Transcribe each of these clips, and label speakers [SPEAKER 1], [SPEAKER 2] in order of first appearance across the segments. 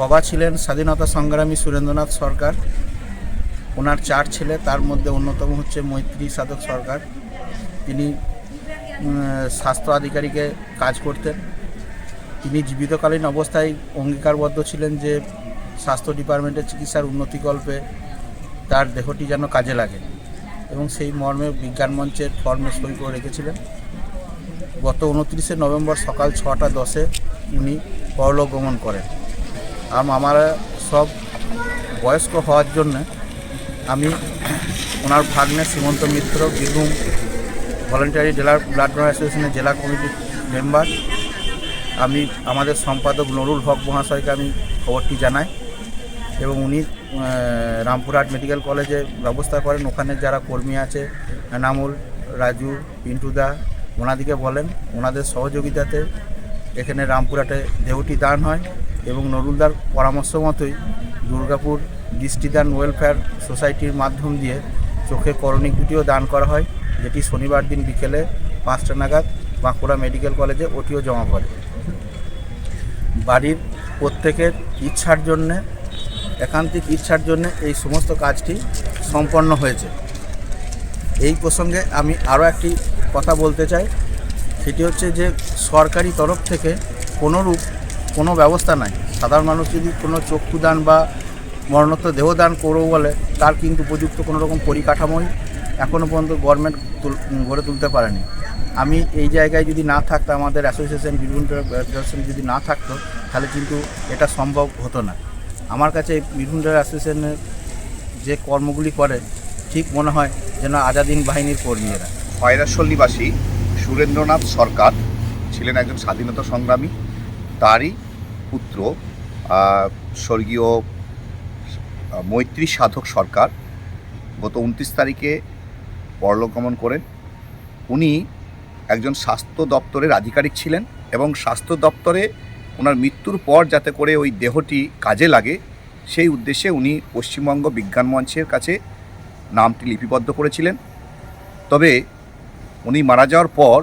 [SPEAKER 1] বাবা ছিলেন স্বাধীনতা সংগ্রামী সুরেন্দ্রনাথ সরকার। ওনার চার ছেলে, তার মধ্যে অন্যতম হচ্ছে মৈত্রী সাধক সরকার। তিনি স্বাস্থ্য আধিকারিকে কাজ করতেন। তিনি জীবিতকালীন অবস্থায় অঙ্গীকারবদ্ধ ছিলেন যে, স্বাস্থ্য ডিপার্টমেন্টের চিকিৎসার উন্নতিকল্পে তার দেহটি যেন কাজে লাগে এবং সেই মর্মে বিজ্ঞান মঞ্চের ফর্মে সই করে রেখেছিলেন। গত উনত্রিশে নভেম্বর সকাল ছটা দশে উনি পরলোক গমন করেন। আর আমরা সব বয়স্ক হওয়ার জন্য আমি ওনার ভাগ্নে সীমন্ত মিত্র, বীরভূম ভলেন্টারি জেলার ব্লাড ডোনার অ্যাসোসিয়েশনের জেলা কমিটির মেম্বার। আমি, আমাদের সম্পাদক নরুল হক মহাশয়কে আমি খবরটি জানাই এবং উনি রামপুরহাট মেডিকেল কলেজে ব্যবস্থা করেন। ওখানে যারা কর্মী আছে, এনামুল, রাজু, পিন্টুদা, ওনাদিকে বলেন, ওনাদের সহযোগিতাতে এখানে রামপুরহাটে দেহটি দান হয়। এবং নরুলদার পরামর্শ মতোই দুর্গাপুর দৃষ্টিদান ওয়েলফেয়ার সোসাইটির মাধ্যম দিয়ে চোখে করণিক দুটিও দান করা হয়, যেটি শনিবার দিন বিকেলে পাঁচটা নাগাদ বাঁকুড়া মেডিকেল কলেজে ওটিও জমা পড়ে। বাড়ির প্রত্যেকের ইচ্ছার জন্যে, একান্তিক ইচ্ছার জন্য এই সমস্ত কাজটি সম্পন্ন হয়েছে। এই প্রসঙ্গে আমি আরও একটি কথা বলতে চাই, সেটি হচ্ছে যে সরকারি তরফ থেকে কোনোরূপ কোনো ব্যবস্থা নাই। সাধারণ মানুষ যদি কোনো চক্ষুদান বা মরণোত্তর দেহদান করব বলে, তার কিন্তু উপযুক্ত কোনো রকম পরিকাঠামোই এখনও পর্যন্ত গভর্নমেন্ট গড়ে তুলতে পারেনি। আমি এই জায়গায় যদি না থাকতো আমাদের অ্যাসোসিয়েশন বীরভূম অ্যাসোসিয়েশন যদি না থাকতো, তাহলে কিন্তু এটা সম্ভব হতো না। আমার কাছে বীরভূম অ্যাসোসিয়েশনের যে কর্মগুলি করে, ঠিক মনে হয় যেন আজাদিন বাহিনীর কর্মীরা। এরা
[SPEAKER 2] সুরেন্দ্রনাথ সরকার ছিলেন একজন স্বাধীনতা সংগ্রামী। তারই পুত্র স্বর্গীয় মৈত্রী সাধক সরকার গত উনত্রিশ তারিখে পরলোকগমন করেন। উনি একজন স্বাস্থ্য দপ্তরের আধিকারিক ছিলেন এবং স্বাস্থ্য দপ্তরে ওনার মৃত্যুর পর যাতে করে ওই দেহটি কাজে লাগে, সেই উদ্দেশ্যে উনি পশ্চিমবঙ্গ বিজ্ঞান মঞ্চের কাছে নামটি লিপিবদ্ধ করেছিলেন। তবে উনি মারা যাওয়ার পর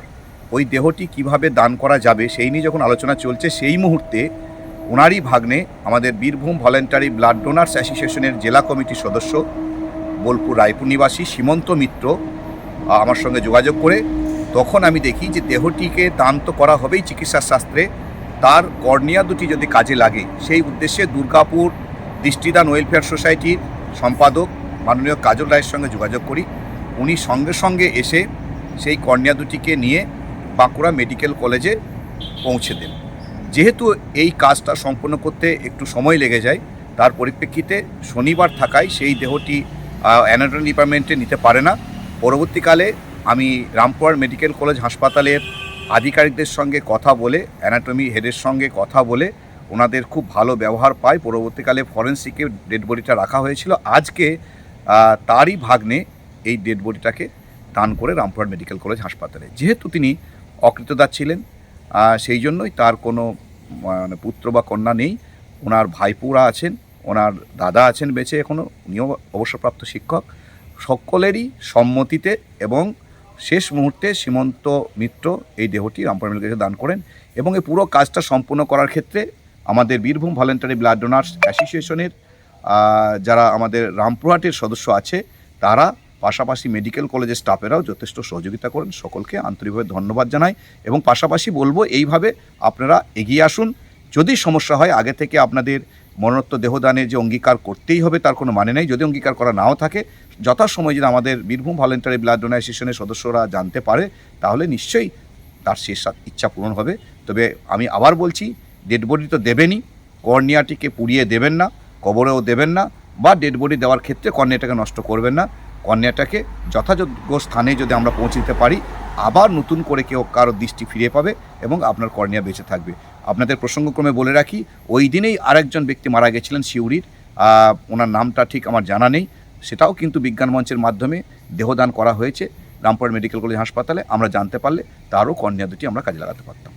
[SPEAKER 2] ওই দেহটি কীভাবে দান করা যাবে, সেই নিয়ে যখন আলোচনা চলছে, সেই মুহূর্তে ওনারই ভাগ্নে আমাদের বীরভূম ভলেন্টারি ব্লাড ডোনার্স অ্যাসোসিয়েশনের জেলা কমিটির সদস্য, বোলপুর রায়পুর নিবাসী সীমন্ত মিত্র আমার সঙ্গে যোগাযোগ করে তখন আমি দেখি যে দেহটিকে দান তো করা হবেই চিকিৎসা শাস্ত্রে, তার কর্নিয়া দুটি যদি কাজে লাগে, সেই উদ্দেশ্যে দুর্গাপুর দৃষ্টিদান ওয়েলফেয়ার সোসাইটির সম্পাদক মাননীয় কাজল রায়ের সঙ্গে যোগাযোগ করি। উনি সঙ্গে সঙ্গে এসে সেই কর্নিয়া দুটিকে নিয়ে বাঁকুড়া মেডিকেল কলেজে পৌঁছে দেন। যেহেতু এই কাজটা সম্পন্ন করতে একটু সময় লেগে যায়, তার পরিপ্রেক্ষিতে শনিবার থাকায় সেই দেহটি অ্যানাটমি ডিপার্টমেন্টে নিতে পারে না। পরবর্তীকালে আমি রামপুরহাট মেডিকেল কলেজ হাসপাতালের আধিকারিকদের সঙ্গে কথা বলে অ্যানাটমি হেডের সঙ্গে কথা বলে ওনাদের খুব ভালো ব্যবহার পাই পরবর্তীকালে ফরেন্সিকে ডেড বডিটা রাখা হয়েছিল। আজকে তারই ভাগ্নে এই ডেড বডিটাকে দান করে রামপুরহাট মেডিকেল কলেজ হাসপাতালে। যেহেতু তিনি অকৃতদার ছিলেন সেই জন্যই তার কোনো মানে পুত্র বা কন্যা নেই। ওনার ভাইপুরা আছেন, ওনার দাদা আছেন বেঁচে এখনও উনিও অবসরপ্রাপ্ত শিক্ষক। সকলেরই সম্মতিতে এবং শেষ মুহূর্তে সীমন্ত মিত্র এই দেহটি রামপুরহাট মেডিকেল দান করেন এবং এই পুরো কাজটা সম্পূর্ণ করার ক্ষেত্রে আমাদের বীরভূম ভলেন্টারি ব্লাড ডোনার্স অ্যাসোসিয়েশনের যারা আমাদের রামপুরহাটের সদস্য আছে, তারা পাশাপাশি মেডিকেল কলেজের স্টাফেরাও যথেষ্ট সহযোগিতা করেন। সকলকে আন্তরিকভাবে ধন্যবাদ জানাই এবং পাশাপাশি বলব, এইভাবে আপনারা এগিয়ে আসুন। যদি সমস্যা হয়, আগে থেকে আপনাদের মরণোত্তর দেহদানে যে অঙ্গীকার করতেই হবে তার কোনো মানে নেই। যদি অঙ্গীকার করা নাও থাকে, যথাসময় যদি আমাদের বীরভূম ভলেন্টারি ব্লাড অ্যাসোসিয়েশনের সদস্যরা জানতে পারে, তাহলে নিশ্চয়ই তার শেষ ইচ্ছা পূরণ হবে। তবে আমি আবার বলছি ডেড বডি তো দেবেনই, কর্নিয়াটিকে পুড়িয়ে দেবেন না, কবরেও দেবেন না, বা ডেড বডি দেওয়ার ক্ষেত্রে কর্নিয়াটাকে নষ্ট করবেন না। কন্যাটাকে যথাযোগ্য স্থানে যদি আমরা পৌঁছে দিতে পারি আবার নতুন করে কেউ কারও দৃষ্টি ফিরে পাবে এবং আপনার কর্নিয়া বেঁচে থাকবে। আপনাদের প্রসঙ্গক্রমে বলে রাখি ওই দিনেই আরেকজন ব্যক্তি মারা গেছিলেন আহ, ওনার নামটা ঠিক আমার জানা নেই। সেটাও কিন্তু বিজ্ঞান মঞ্চের মাধ্যমে দেহদান করা হয়েছে রামপুর মেডিকেল কলেজ হাসপাতালে। আমরা জানতে পারলে তারও কর্নিয়া দুটি আমরা কাজে লাগাতে পারতাম।